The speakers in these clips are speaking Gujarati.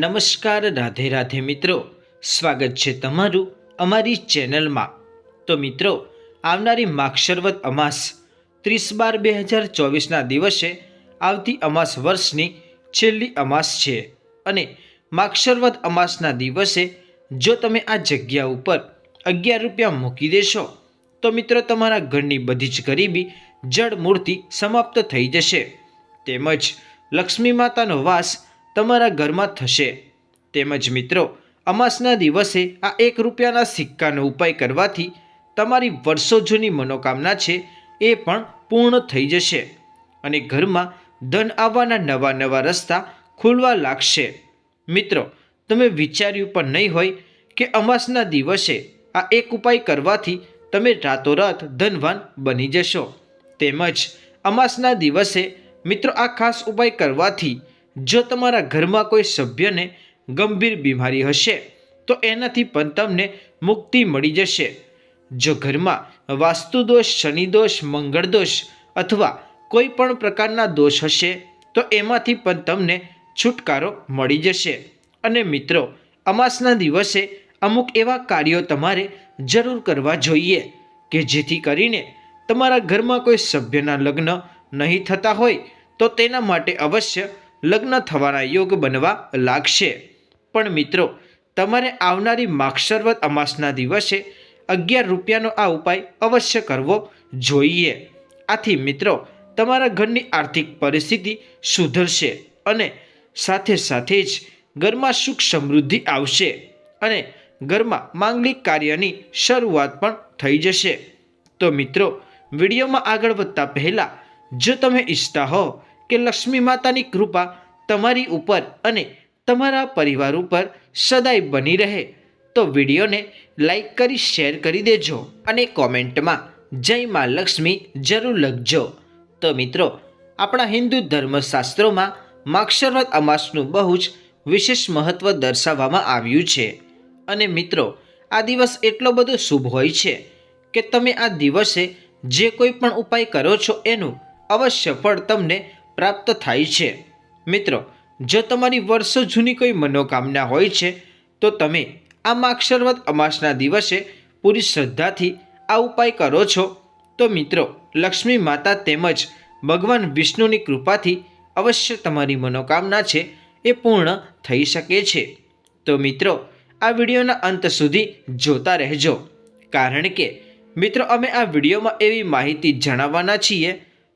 નમસ્કાર રાધે રાધે મિત્રો. સ્વાગત છે તમારું અમારી ચેનલમાં. તો મિત્રો, આવનારી માક્ષરવત અમાસ ત્રીસ બાર બે હજાર ચોવીસના દિવસે આવતી અમાસ વર્ષની છેલ્લી અમાસ છે. અને માક્ષરવત અમાસના દિવસે જો તમે આ જગ્યા ઉપર અગિયાર રૂપિયા મૂકી દેશો, તો મિત્રો તમારા ઘરની બધી જ ગરીબી જળ મૂર્તિ સમાપ્ત થઈ જશે. તેમજ લક્ષ્મી માતાનો વાસ તમારા ઘરમાં થશે. તેમજ મિત્રો, અમાસના દિવસે આ એક રૂપિયાના સિક્કાનો ઉપાય કરવાથી તમારી વર્ષો જૂની મનોકામના છે એ પણ પૂર્ણ થઈ જશે અને ઘરમાં ધન આવવાના નવા નવા રસ્તા ખુલવા લાગશે. મિત્રો, તમે વિચાર્યું પણ નહીં હોય કે અમાસના દિવસે આ એક ઉપાય કરવાથી તમે રાતોરાત ધનવાન બની જશો. તેમજ, અમાસના દિવસે મિત્રો આ ખાસ ઉપાય કરવાથી જો તમારા ઘરમાં કોઈ સભ્યને ગંભીર બીમારી હશે, તો એનાથી પણ તમને મુક્તિ મળી જશે. જો ઘરમાં વાસ્તુદોષ, શનિદોષ, મંગળદોષ અથવા કોઈ પણ પ્રકારના દોષ હશે, તો એમાંથી પણ તમને છુટકારો મળી જશે. અને મિત્રો, અમાસના દિવસે અમુક એવા કાર્યો તમારે જરૂર કરવા જોઈએ કે જેથી કરીને તમારા ઘરમાં કોઈ સભ્યના લગ્ન નહીં થતા હોય, તો તેના માટે અવશ્ય લગ્ન થવાના યોગ બનવા લાગશે. પણ મિત્રો, તમારે આવનારી માક્ષરવત અમાસના દિવસે અગિયાર રૂપિયાનો આ ઉપાય અવશ્ય કરવો જોઈએ. આથી મિત્રો, તમારા ઘરની આર્થિક પરિસ્થિતિ સુધરશે અને સાથે સાથે જ ઘરમાં સુખ સમૃદ્ધિ આવશે અને ઘરમાં માંગલિક કાર્યની શરૂઆત પણ થઈ જશે. તો મિત્રો, વિડીયોમાં આગળ વધતા પહેલાં, જો તમે ઈચ્છતા હો કે લક્ષ્મી માતાની કૃપા તમારી ઉપર અને તમારા પરિવાર ઉપર સદાય બની રહે. તો વિડીયોને લાઈક કરી, શેર કરી દેજો અને કોમેન્ટમાં જય મા લક્ષ્મી જરૂર લખજો. તો મિત્રો, આપણા હિન્દુ ધર્મશાસ્ત્રોમાં માક્ષરવત અમાસનું બહુ જ વિશેષ મહત્ત્વ દર્શાવવામાં આવ્યું છે. અને મિત્રો, આ દિવસ એટલો બધો શુભ હોય છે કે તમે આ દિવસે જે કોઈ પણ ઉપાય કરો છો એનું અવશ્ય ફળ તમને પ્રાપ્ત થાય છે. મિત્રો, જો તમારી વર્ષો જૂની કોઈ મનોકામના હોય છે, તો તમે આ માક્ષરવત અમાસના દિવસે પૂરી શ્રદ્ધાથી આ ઉપાય કરો છો. તો મિત્રો, લક્ષ્મી માતા તેમજ ભગવાન વિષ્ણુની કૃપાથી અવશ્ય તમારી મનોકામના છે એ પૂર્ણ થઈ શકે છે. તો મિત્રો, આ વિડીયોના અંત સુધી જોતા રહેજો. કારણ કે, મિત્રો, અમે આ વિડીયોમાં એવી માહિતી જણાવવાના છીએ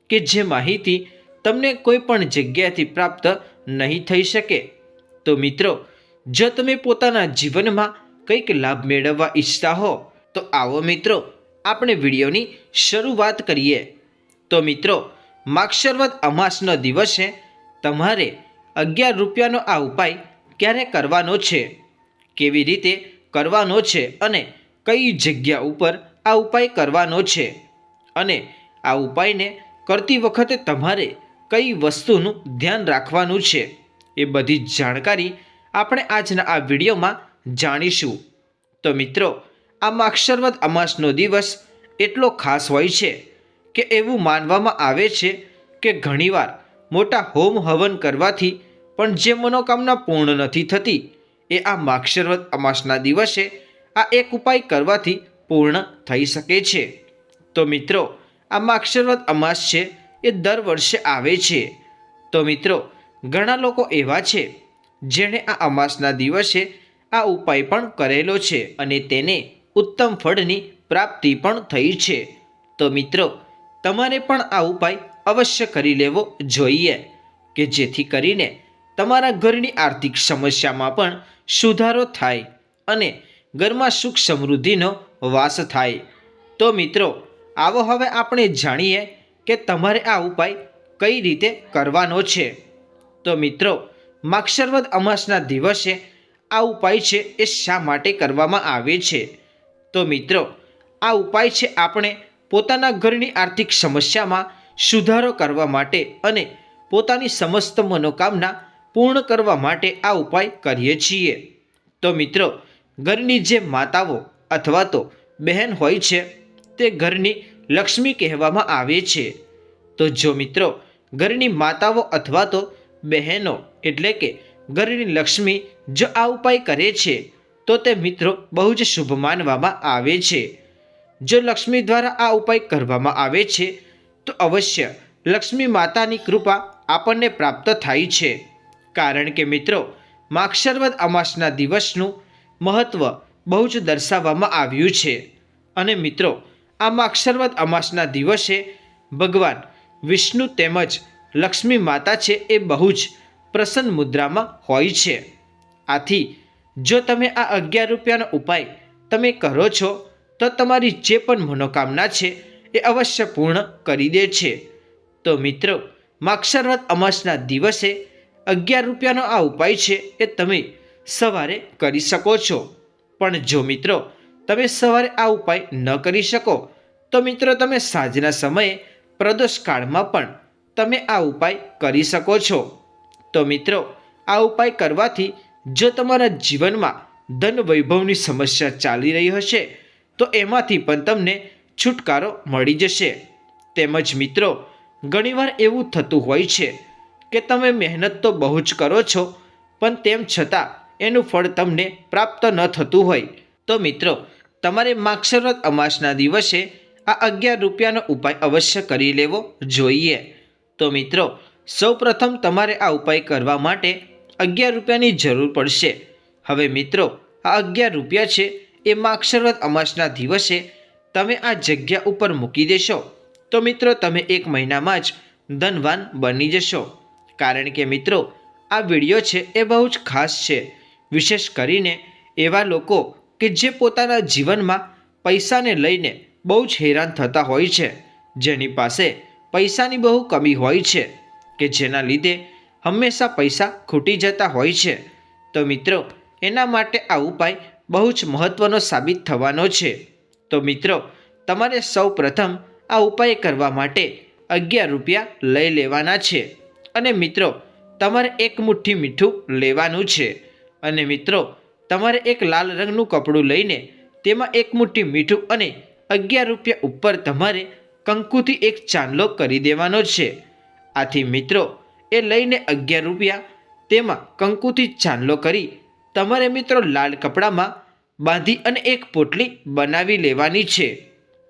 કે જે માહિતી તમને કોઈ પણ જગ્યાથી પ્રાપ્ત નહીં થઈ શકે. તો મિત્રો, જો તમે પોતાના જીવનમાં કંઈક લાભ મેળવવા ઈચ્છતા હો, તો આવો મિત્રો, આપણે વિડીયોની શરૂઆત કરીએ. તો મિત્રો માક્ષરવત અમાસનો દિવસે તમારે અગિયાર રૂપિયાનો આ ઉપાય ક્યારે કરવાનો છે? કેવી રીતે કરવાનો છે અને કઈ જગ્યા ઉપર આ ઉપાય કરવાનો છે? અને આ ઉપાયને કરતી વખતે તમારે કઈ વસ્તુનું ધ્યાન રાખવાનું છે એ બધી જાણકારી આપણે આજના આ વિડીયોમાં જાણીશું. તો મિત્રો આ માક્ષરવત અમાસનો દિવસ એટલો ખાસ હોય છે કે એવું માનવામાં આવે છે કે ઘણીવાર મોટા હોમ હવન કરવાથી પણ જે મનોકામના પૂર્ણ નથી થતી, એ આ માક્ષરવત અમાસના દિવસે આ એક ઉપાય કરવાથી પૂર્ણ થઈ શકે છે. તો મિત્રો, આ માક્ષરવત અમાસ છે એ દર વર્ષે આવે છે. તો મિત્રો, ઘણા લોકો એવા છે, જેણે આ અમાસના દિવસે આ ઉપાય પણ કરેલો છે અને તેને ઉત્તમ ફળની પ્રાપ્તિ પણ થઈ છે. તો મિત્રો, તમારે પણ આ ઉપાય અવશ્ય કરી લેવો જોઈએ, કે જેથી કરીને તમારા ઘરની આર્થિક સમસ્યામાં પણ સુધારો થાય અને ઘરમાં સુખ સમૃદ્ધિનો વાસ થાય. તો મિત્રો, આવો હવે આપણે જાણીએ કે તમારે આ ઉપાય કઈ રીતે કરવાનો છે? તો મિત્રો, માક્ષરવદ અમાસના દિવસે આ ઉપાય છે એ શા માટે કરવામાં આવે છે? તો મિત્રો, આ ઉપાય છે આપણે પોતાના ઘરની આર્થિક સમસ્યામાં સુધારો કરવા માટે અને પોતાની સમસ્ત મનોકામના પૂર્ણ કરવા માટે આ ઉપાય કરીએ છીએ. તો મિત્રો, ઘરની જે માતાઓ અથવા તો બહેન હોય છે, તે ઘરની લક્ષ્મી કહેવામાં આવે છે. તો જો મિત્રો, ઘરની માતાઓ અથવા તો બહેનો એટલે કે ઘરની લક્ષ્મી જો આ ઉપાય કરે છે, તો તે મિત્રો બહુ જ શુભ માનવામાં આવે છે. જો લક્ષ્મી દ્વારા આ ઉપાય કરવામાં આવે છે, તો અવશ્ય લક્ષ્મી માતાની કૃપા આપણને પ્રાપ્ત થાય છે. કારણ કે મિત્રો માક્ષરવદ અમાસના દિવસનું મહત્ત્વ બહુ જ દર્શાવવામાં આવ્યું છે. અને મિત્રો આ માક્ષરવદ અમાસના દિવસે ભગવાન વિષ્ણુ તેમજ લક્ષ્મી માતા છે એ બહુ જ પ્રસન્ન મુદ્રામાં હોય છે. આથી જો તમે આ અગિયાર રૂપિયાનો ઉપાય તમે કરો છો, તો તમારી જે પણ મનોકામના છે એ અવશ્ય પૂર્ણ કરી દે છે. તો મિત્રો માક્ષરવત અમાસના દિવસે અગિયાર રૂપિયાનો આ ઉપાય છે એ તમે સવારે કરી શકો છો. પણ જો મિત્રો તમે સવારે આ ઉપાય ન કરી શકો. તો મિત્રો, તમે સાંજના સમયે પ્રદોષ કાળમાં પણ તમે આ ઉપાય કરી શકો છો. તો મિત્રો, આ ઉપાય કરવાથી જો તમારા જીવનમાં ધન વૈભવની સમસ્યા ચાલી રહી હશે, તો એમાંથી પણ તમને છુટકારો મળી જશે. તેમજ મિત્રો, ઘણીવાર એવું થતું હોય છે કે તમે મહેનત તો બહુ જ કરો છો, પણ તેમ છતાં એનું ફળ તમને પ્રાપ્ત ન થતું હોય. તો મિત્રો તમારે માક્ષરવત અમાસના દિવસે આ અગિયાર રૂપિયાનો ઉપાય અવશ્ય કરી લેવો જોઈએ. તો મિત્રો, સૌપ્રથમ તમારે આ ઉપાય કરવા માટે અગિયાર રૂપિયાની જરૂર પડશે. હવે મિત્રો, આ અગિયાર રૂપિયા છે એ માક્ષરવત અમાસના દિવસે તમે આ જગ્યા ઉપર મૂકી દેશો. તો મિત્રો, તમે એક મહિનામાં જ ધનવાન બની જશો. કારણ કે મિત્રો, આ વીડિયો છે એ બહુ જ ખાસ છે. વિશેષ કરીને એવા લોકો કે જે પોતાના જીવનમાં પૈસાને લઈને બહુ જ હેરાન થતા હોય છે. જેની પાસે પૈસાની બહુ કમી હોય છે કે જેના લીધે હંમેશા પૈસા ખૂટી જતા હોય છે. તો મિત્રો, એના માટે આ ઉપાય બહુ જ મહત્ત્વનો સાબિત થવાનો છે. તો મિત્રો, તમારે સૌ પ્રથમ આ ઉપાય કરવા માટે અગિયાર રૂપિયા લઈ લેવાના છે. અને મિત્રો, તમારે એક મુઠ્ઠી મીઠું લેવાનું છે. અને મિત્રો તમારે એક લાલ રંગનું કપડું લઈને તેમાં એક મુઠ્ઠી મીઠું અને અગિયાર રૂપિયા ઉપર તમારે કંકુથી એક ચાંદલો કરી દેવાનો છે. આથી મિત્રો, એ લઈને અગિયાર રૂપિયા તેમાં કંકુથી ચાંદલો કરી તમારે મિત્રો લાલ કપડામાં બાંધી અને એક પોટલી બનાવી લેવાની છે.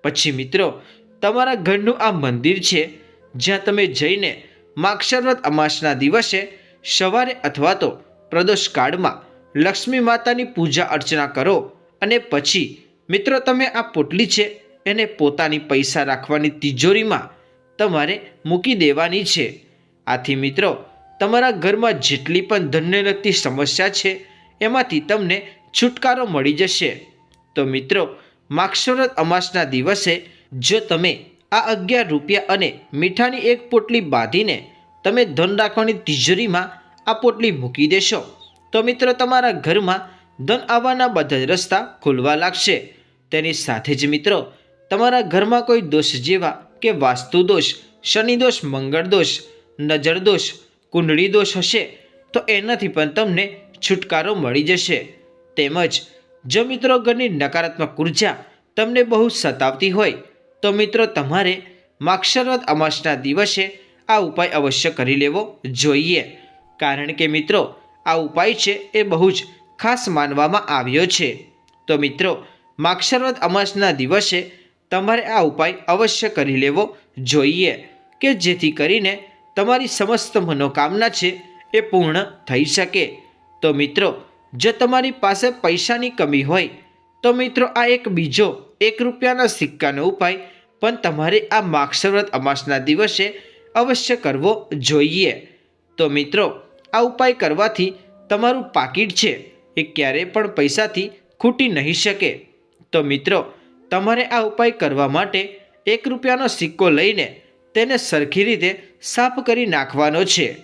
પછી મિત્રો, તમારા ઘરનું આ મંદિર છે, જ્યાં તમે જઈને માક્ષરવત અમાસના દિવસે સવારે અથવા તો પ્રદોષ કાળમાં લક્ષ્મી માતાની પૂજા અર્ચના કરો અને પછી, મિત્રો તમે આ પોટલી છે, એને પોતાની પૈસા રાખવાની તિજોરીમાં તમારે મૂકી દેવાની છે. આથી મિત્રો, તમારા ઘરમાં જેટલી પણ ધનને લગતી સમસ્યા છે, એમાંથી તમને છુટકારો મળી જશે. તો મિત્રો માક્ષરત અમાસના દિવસે જો તમે આ અગિયાર રૂપિયા અને મીઠાની એક પોટલી બાંધીને તમે ધન રાખવાની તિજોરીમાં આ પોટલી મૂકી દેશો. તો મિત્રો તમારા ઘરમાં ધન આવવાના બધા જ રસ્તા ખુલવા લાગશે. તેની સાથે જ મિત્રો, તમારા ઘરમાં કોઈ દોષ જેવા કે વાસ્તુ દોષ, શનિ દોષ, મંગળ દોષ, નજર દોષ, કુંડળી દોષ હશે, તો એનાથી પણ તમને છુટકારો મળી જશે. તેમજ, જો મિત્રો ઘરની નકારાત્મક ઊર્જા તમને બહુ સતાવતી હોય, તો મિત્રો તમારે માક્ષરવત અમાસના દિવસે આ ઉપાય અવશ્ય કરી લેવો જોઈએ. કારણ કે મિત્રો આ ઉપાય છે એ બહુ જ ખાસ માનવામાં આવ્યો છે. તો મિત્રો માક્ષરવત અમાસના દિવસે તમારે આ ઉપાય અવશ્ય કરી લેવો જોઈએ કે જેથી કરીને તમારી સમસ્ત મનોકામના છે એ પૂર્ણ થઈ શકે. તો મિત્રો, જો તમારી પાસે પૈસાની કમી હોય, તો મિત્રો આ એક બીજો એક રૂપિયાના સિક્કાનો ઉપાય પણ તમારે આ માક્ષરવ્રત અમાસના દિવસે અવશ્ય કરવો જોઈએ. તો મિત્રો આ ઉપાય કરવાથી તમારું પાકીટ છે એ ક્યારેય પણ પૈસાથી ખૂટી નહીં શકે. તો મિત્રો, તમારે આ ઉપાય કરવા માટે એક રૂપિયાનો સિક્કો લઈને તેને સરખી રીતે સાફ કરી નાખવાનો છે.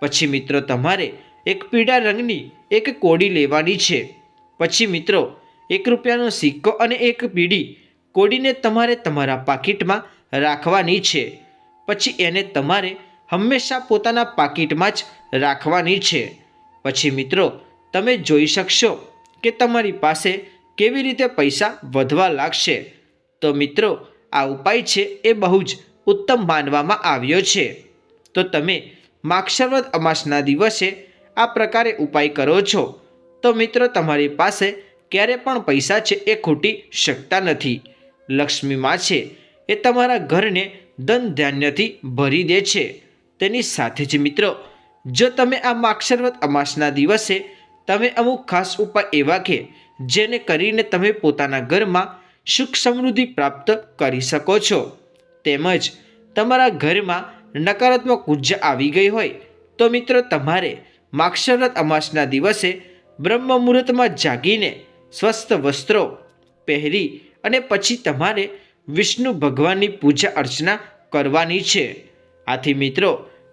પછી મિત્રો, તમારે એક પીળા રંગની એક કોડી લેવાની છે. પછી મિત્રો, એક રૂપિયાનો સિક્કો અને એક પીળી કોડીને તમારે તમારા પાકીટમાં રાખવાની છે. પછી એને તમારે હંમેશા પોતાના પાકીટમાં જ રાખવાની છે. પછી મિત્રો, તમે જોઈ શકશો કે તમારી પાસે કેવી રીતે પૈસા વધવા લાગશે. તો મિત્રો, આ ઉપાય છે એ બહુ જ ઉત્તમ માનવામાં આવ્યો છે. તો તમે માક્ષરવદ અમાસના દિવસે આ પ્રકારે ઉપાય કરો છો. તો મિત્રો, તમારી પાસે ક્યારે પણ પૈસા છે એ ખૂટી શકતા નથી. લક્ષ્મીમાં છે એ તમારા ઘરને ધન ધાન્યથી ભરી દે છે. તેની સાથે જ મિત્રો, જો તમે આ માક્ષરવત અમાસના દિવસે તમે અમુક ખાસ ઉપાય એવા કે જેને કરીને તમે પોતાના ઘરમાં સુખ સમૃદ્ધિ પ્રાપ્ત કરી શકો છો, તેમજ તમારા ઘરમાં નકારાત્મક ઊર્જા આવી ગઈ હોય, તો મિત્રો તમારે માક્ષરત અમાસના દિવસે બ્રહ્મ મુહૂર્તમાં જાગીને સ્વસ્થ વસ્ત્રો પહેરી અને પછી તમારે વિષ્ણુ ભગવાનની પૂજા અર્ચના કરવાની છે. આથી મિત્રો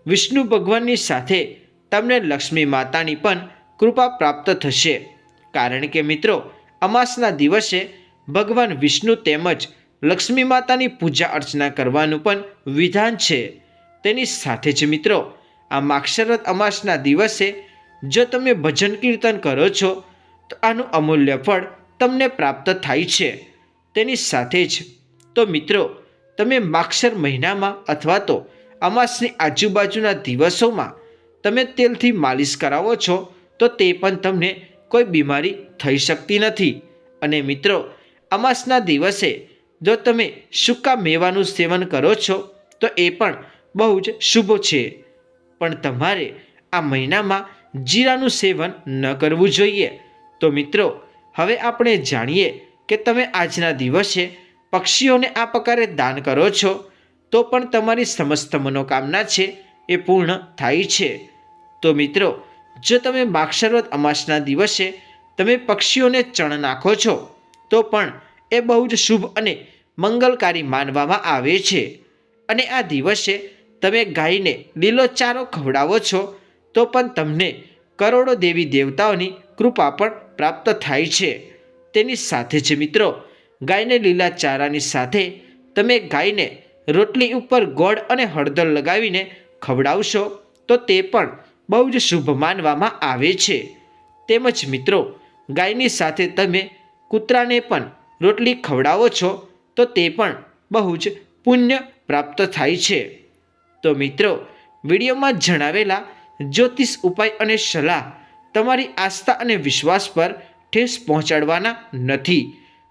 વિષ્ણુ ભગવાનની સાથે તમને લક્ષ્મી માતાની પણ કૃપા પ્રાપ્ત થશે. કારણ કે મિત્રો, અમાસના દિવસે ભગવાન વિષ્ણુ તેમજ લક્ષ્મી માતાની પૂજા અર્ચના કરવાનું પણ વિધાન છે. તેની સાથે જ મિત્રો, આ માક્ષરત અમાસના દિવસે જો તમે ભજન કીર્તન કરો છો, તો આનું અમૂલ્ય ફળ તમને પ્રાપ્ત થાય છે. તેની સાથે જ તો મિત્રો, તમે માક્ષર મહિનામાં અથવા તો અમાસની આજુબાજુના દિવસોમાં તમે તેલથી માલિશ કરાવો છો, તો તે પણ તમને કોઈ બીમારી થઈ શકતી નથી. અને મિત્રો, અમાસના દિવસે જો તમે સૂકા મેવાનું સેવન કરો છો, તો એ પણ બહુ જ શુભ છે. પણ તમારે આ મહિનામાં જીરાનું સેવન ન કરવું જોઈએ. તો મિત્રો, હવે આપણે જાણીએ કે તમે આજના દિવસે પક્ષીઓને આ પ્રકારે દાન કરો છો તો પણ તમારી સમસ્ત મનોકામના છે, એ પૂર્ણ થાય છે. તો મિત્રો, જો તમે માક્ષરવત અમાસના દિવસે તમે પક્ષીઓને ચણ નાખો છો, તો પણ એ બહુ જ શુભ અને મંગલકારી માનવામાં આવે છે. અને આ દિવસે તમે ગાયને લીલો ચારો ખવડાવો છો, તો પણ તમને કરોડો દેવી દેવતાઓની કૃપા પણ પ્રાપ્ત થાય છે. તેની સાથે જ મિત્રો, ગાયને લીલા ચારાની સાથે તમે ગાયને રોટલી ઉપર ગોળ અને હળદર લગાવીને ખવડાવશો તો તે પણ બહુ જ શુભ માનવામાં આવે છે. તેમજ મિત્રો, ગાયની સાથે તમે કૂતરાને પણ રોટલી ખવડાવો છો તો તે પણ બહુ જ પુણ્ય પ્રાપ્ત થાય છે. તો મિત્રો, વિડીયોમાં જણાવેલા જ્યોતિષ ઉપાય અને સલાહ તમારી આસ્થા અને વિશ્વાસ પર ઠેસ પહોંચાડવાના નથી.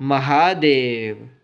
મહાદેવ.